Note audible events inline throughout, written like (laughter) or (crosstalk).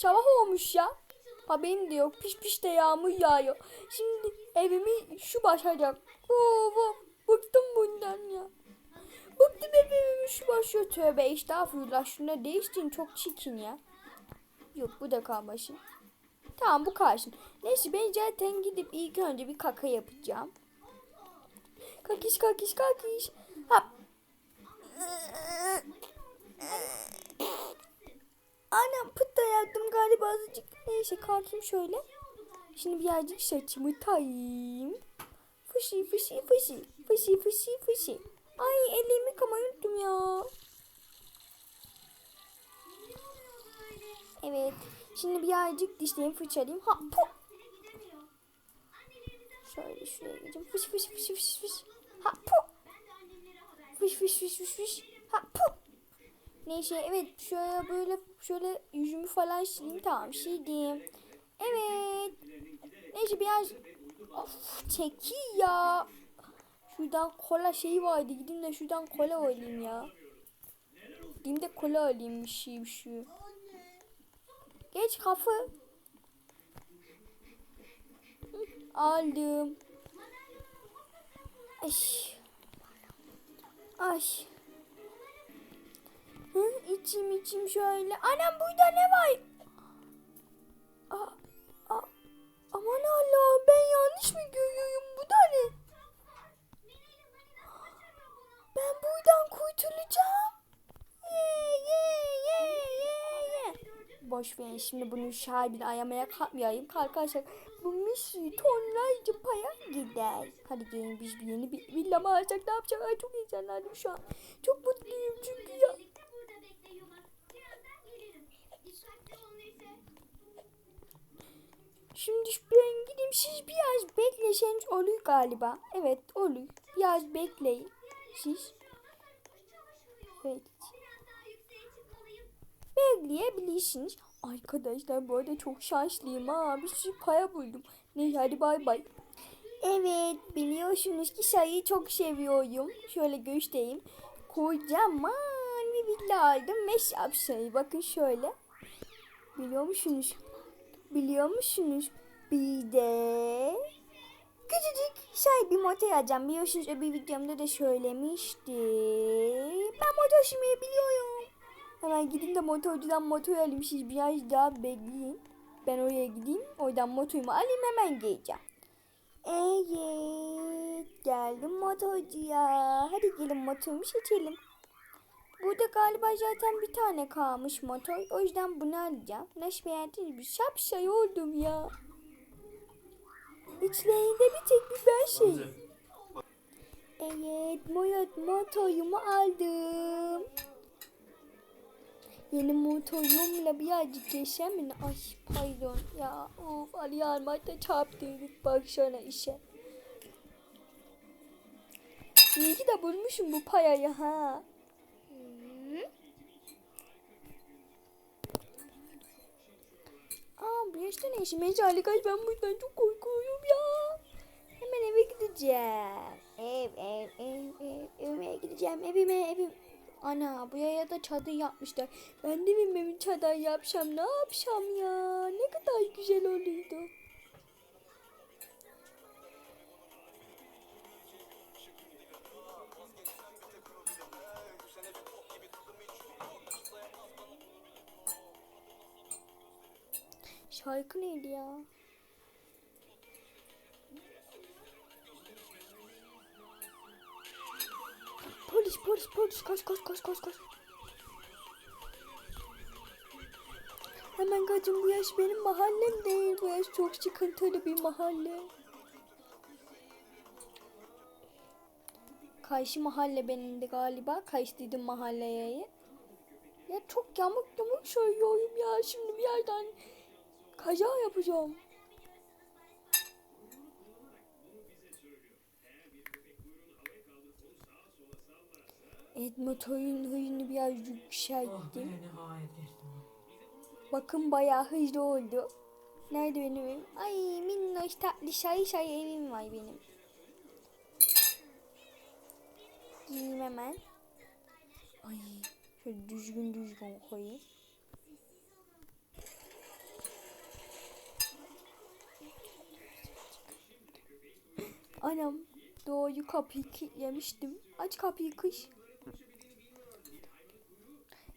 sabah olmuş ya. Haberim de yok. Piş piş de yağmur yağıyor. Şimdi evimi şu başlayacak. Oo, oo, bıktım bundan ya. Bıktım evimi şu başlıyor. Tövbe estağfurullah. Şuna değiştin çok çirkin ya. Yok bu da kalmasın. Tamam bu kalsın. Neyse ben zaten gidip ilk önce bir kaka yapacağım. Kakiş kakiş kakiş. Hap. Anam pıt da yaptım galiba azıcık. Neyse kalkayım şöyle. Şimdi birazcık saçımı tayayım. Fışı fışı fışı. Fışı fışı fışı. Ay elimi yıkamayı unuttum ya. Evet. Şimdi birazcık dişlerimi fırçalayayım. Ha pu. Şöyle şuraya gideceğim. Fış fış fış fış fış. Ha pu. Fış fış fış fış. Ha pu. Neyse evet şöyle böyle şöyle yüzümü falan sileyim tamam sildim. Evet. Neyse biraz of çeki ya. Şuradan kola şeyi vardı gideyim de şuradan kola alayım ya. Gideyim de kola alayım bir şey bir şey. Geç kapı. Aldım. Ay. Ay. İçim içim şöyle. Anam burada ne var? Aa, aa, aman Allah'ım ben yanlış mı görüyorum? Bu da ne? Ben buradan kurtulacağım. Ye ye ye ye ye. Boş ver şimdi bunu şahidini ayamaya kalkmayayım. Kalkarsak bu misli tonlarca paya gider. Hadi gelin biz bir yeni bir villa mı alsak ne yapacak? Ay çok heyecanlandım şu an. Çok mutluyum çünkü ya. Şimdi ben gideyim siz biraz bekleseniz olur galiba. Evet olur. Biraz bekleyin. Siz. Evet. Bekleyebilirsiniz. Arkadaşlar bu arada çok şanslıyım ha. Bir sürü para buldum. Neyse hadi bay bay. Evet biliyorsunuz ki sayıyı çok seviyorum. Şöyle göstereyim. Kocaman bir villa aldım. Meşap sayı. Bakın şöyle. Biliyor musunuz? Biliyor musunuz? Bir de küçücük şey bir motor alacağım. Biliyorsunuz öbür videomda da söylemiştim. Ben motor sürmeyi biliyorum. Hemen gideyim de motorcudan motor alayım. Siz biraz daha bekleyin. Ben oraya gideyim. Oradan motorumu alayım hemen geleceğim. Evet. Geldim motorcuya. Hadi gelin motorumu seçelim. Burada galiba zaten bir tane kalmış motor. O yüzden bunu alacağım. Nasıl beğendiniz mi? Şapşay oldum ya. İçlerinde bir tek bir ben şey. Evet, Moyot motorumu aldım. Yeni motorumla birazcık mi? Ay pardon ya. Of Ali Armat'ta çarptırdık baksana işe. İyi ki de bulmuşum bu parayı ha. İşte ne işim? Mecali kaç ben buradan çok korkuyorum ya. Hemen eve gideceğim. Ev ev ev ev evime gideceğim evime evim. Ana buraya da çadır yapmışlar. Ben de benim evin çadır yapsam ne yapsam ya? Ne kadar güzel olurdu. Şarkı neydi ya? Polis polis polis koş koş koş koş koş. Hemen kaçın bu yaş benim mahallem değil. Bu yaş çok sıkıntılı bir mahalle. Karşı mahalle benim de galiba. Kaçtıydım mahalleye. Ya çok yamuk yamuk söylüyorum ya. Şimdi bir yerden kaza yapacağım. Evet motorun hızını biraz Oh yükselttim. geçtim. Bakın bayağı hızlı oldu. Nerede benim evim? Ay minnoş tatlı şay şay evim var benim. Giyeyim hemen. Ay şöyle düzgün düzgün koyayım. Anam doğru kapıyı kilitlemiştim. Aç kapıyı kış.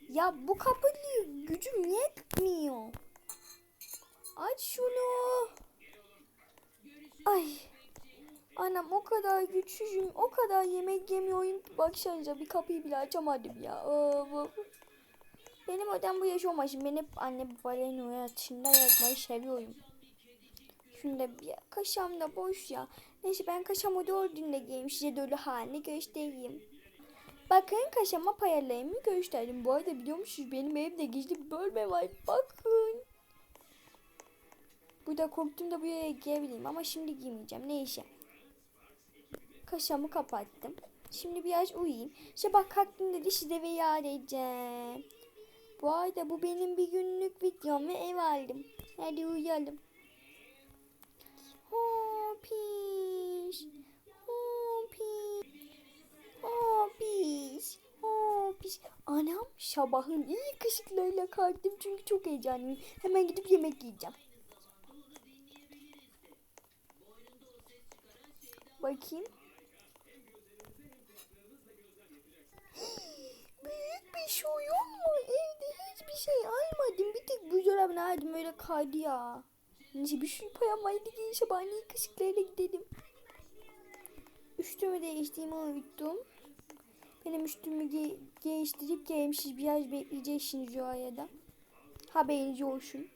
Ya bu kapıyı gücüm yetmiyor. Aç şunu. Ay. Anam o kadar güçsüzüm. O kadar yemek yemiyorum ki baksanıza bir kapıyı bile açamadım ya. Benim odam bu yaş olmasın. Ben hep anne babanın oyatışında yatmayı seviyorum. Şunda bir kaşam da boş ya. Neyse ben kaşamı dördünde giyeyim. Size dolu halini göstereyim. Bakın kaşama payalarımı gösterdim. Bu arada biliyor musunuz benim evde gizli bir bölme var. Bakın. Burada korktum da buraya giyebileyim ama şimdi giymeyeceğim. Neyse. Kaşamı kapattım. Şimdi biraz uyuyayım. Sabah kalktığımda da size veya edeceğim. Bu arada bu benim bir günlük videom ve ev aldım. Hadi uyuyalım. Hopiş. Hopiş. Hopiş. Hopiş. Anam sabahın iyi kışıklarıyla kalktım çünkü çok heyecanlıyım. Hemen gidip yemek yiyeceğim. Bakayım. (gasps) Büyük bir şey yok mu? Evde hiçbir şey almadım. Bir tek buzdolabını aldım öyle kaydı ya. Bir şey payamaydı ki sabahleyin kaşıklarıyla gidelim. Üstümü değiştiğimi unuttum. Benim üstümü ge- değiştirip gelmişiz. Biraz bekleyeceksiniz o arada. Haberiniz olsun.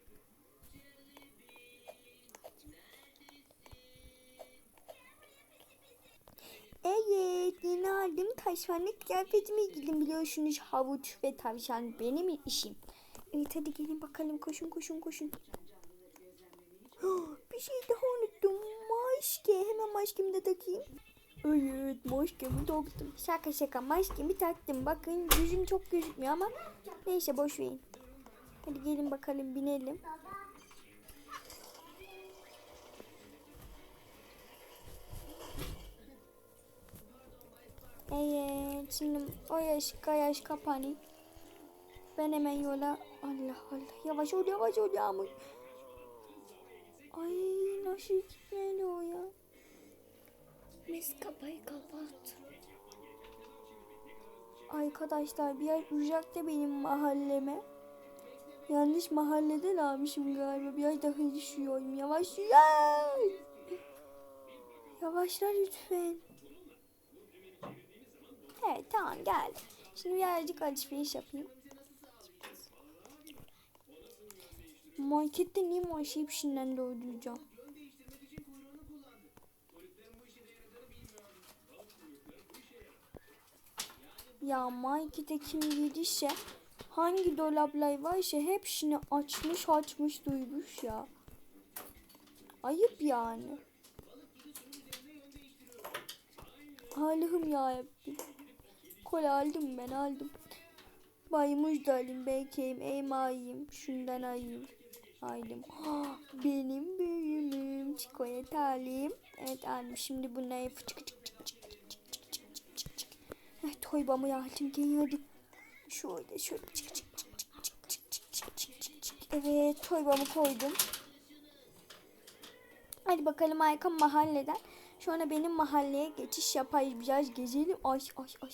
Evet, yeni aldım tavşanlık kıyafetime giydim biliyorsunuz havuç ve tavşan benim işim. Evet hadi gelin bakalım koşun koşun koşun. Bir şey daha unuttum. Maske. Hemen maskemi de takayım. Evet maskemi taktım. Şaka şaka maskemi taktım. Bakın yüzüm çok gözükmüyor ama neyse boş. Hadi gelin bakalım binelim. Evet şimdi o yaş kayaş kapanı. Ben hemen yola Allah Allah yavaş ol yavaş ol yağmur. Nasıl gitmeli o ya? Biz kapıyı kapat. Arkadaşlar bir yer uzakta benim mahalleme. Yanlış mahalleden almışım galiba. Biraz daha düşüyorum. Yavaş yavaş. Yavaşla lütfen. Evet tamam geldim. Şimdi birazcık alışveriş yapayım. Markette niye maaşı hepsinden dolduracağım? Ya markete kim girdiyse hangi dolaplar varsa hepsini açmış açmış duymuş ya. Ayıp yani. Allah'ım ya Kola aldım ben aldım. Baymuş da alayım belki elma alayım. Şundan alayım. Aldım. Ah, benim büyümüm. Çikolata alayım. Evet aldım. Şimdi bunları fıçık çık çık çık çık çık çık çık çık Eh, toybamı aldım. Gel hadi. Şöyle şöyle çık çık çık çık çık çık çık çık çık çık çık. Evet toybamı koydum. Hadi bakalım arka mahalleden. Sonra benim mahalleye geçiş yapayım. Biraz gezelim. Ay ay ay.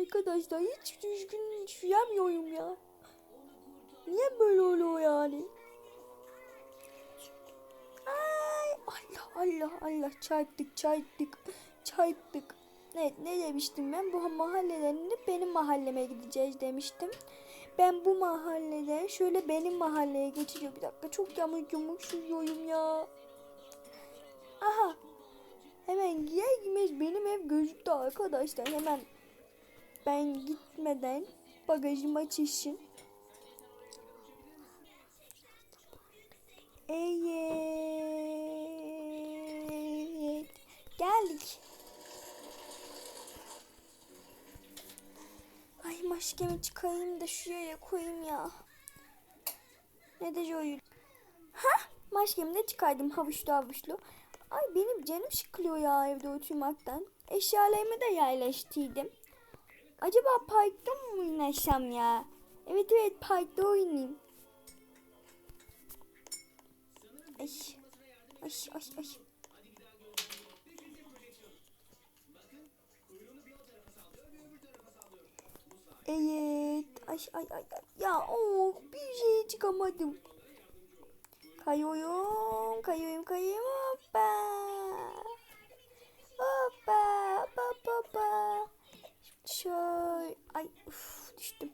Arkadaşlar hiç düzgün düşünemiyorum ya. Niye böyle oluyor yani? Ay Allah Allah Allah çarptık çarptık çarptık. Evet ne demiştim ben bu mahalleden de benim mahalleme gideceğiz demiştim. Ben bu mahalleden şöyle benim mahalleye geçeceğim. Bir dakika çok yamuk yumuk sürüyorum ya. Aha. Hemen giyer giymez benim ev gözüktü arkadaşlar. Hemen ben gitmeden bagajım açılsın. Evet. Geldik. Ay maskemi çıkarayım da şuraya koyayım ya. Ne de şöyle. Ha? Maskemi de çıkardım havuçlu havuçlu. Ay benim canım sıkılıyor ya evde oturmaktan. Eşyalarımı da yerleştirdim. Acaba parkta mı oynasam ya? Evet evet parkta oynayayım. Ay. Ay ay ay. Evet. Ay ay ay. Ya o bir şeye çıkamadım. Kayıyorum, kayıyorum, kayıyorum. Hoppa. Hoppa, hoppa, hoppa. Şöyle, ay uf, düştüm.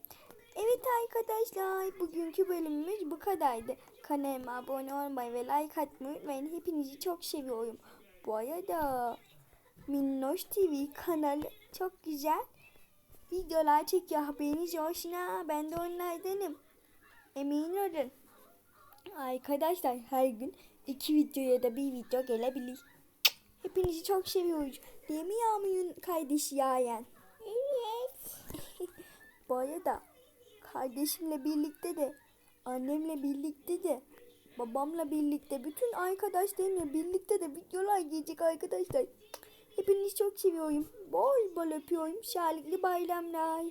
Evet arkadaşlar, bugünkü bölümümüz bu kadardı. Kanalıma abone olmayı ve like atmayı unutmayın. Hepinizi çok seviyorum. Bu arada Minnoş TV kanalı çok güzel videolar çekiyor. Haberiniz olsun ha. Ben de onlardanım. Emin olun. Arkadaşlar her gün iki video ya da bir video gelebilir. Hepinizi çok seviyoruz. Değil mi Yağmur'un kardeşi Yayan? Evet. (laughs) Bu arada kardeşimle birlikte de annemle birlikte de babamla birlikte bütün arkadaşlarımla birlikte de videolar gelecek arkadaşlar. Hepinizi çok seviyorum. Bol bol öpüyorum. Sağlıklı bayramlar.